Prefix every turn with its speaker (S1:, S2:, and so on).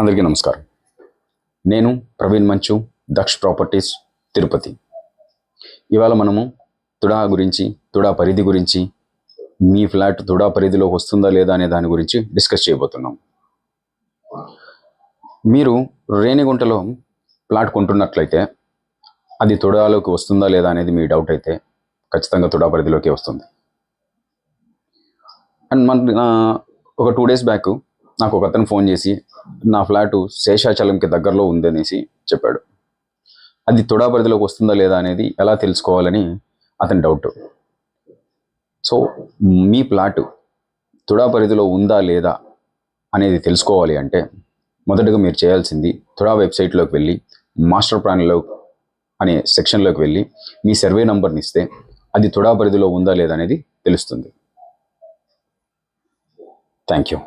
S1: అందరికీ నమస్కారం. నేను ప్రవీణ్ మంచు దక్ష్ ప్రాపర్టీస్ తిరుపతి. ఇవాళ మనము తుడా గురించి తుడా పరిధి గురించి మీ ఫ్లాట్ తుడా పరిధిలో వస్తుందా లేదా అనే దాని గురించి డిస్కస్ చేయబోతున్నాం. మీరు రేణిగుంటలో ప్లాట్ కొంటున్నట్లయితే అది తుడాలోకి వస్తుందా లేదా అనేది మీ డౌట్ అయితే ఖచ్చితంగా తుడా పరిధిలోకి వస్తుంది. అండ్ మన ఒక టూ డేస్ బ్యాక్ నాకు ఒక అతను ఫోన్ చేసి నా ఫ్లాటు శేషాచలంకి దగ్గరలో ఉందనేసి చెప్పాడు. అది తుడా పరిధిలోకి వస్తుందా లేదా అనేది ఎలా తెలుసుకోవాలని అతని డౌట్. సో మీ ప్లాటు తుడా పరిధిలో ఉందా లేదా అనేది తెలుసుకోవాలి అంటే మొదటగా మీరు చేయాల్సింది తుడా వెబ్సైట్లోకి వెళ్ళి మాస్టర్ ప్లాన్లో అనే సెక్షన్లోకి వెళ్ళి మీ సర్వే నంబర్ని ఇస్తే అది తుడా పరిధిలో ఉందా లేదా అనేది తెలుస్తుంది. Thank you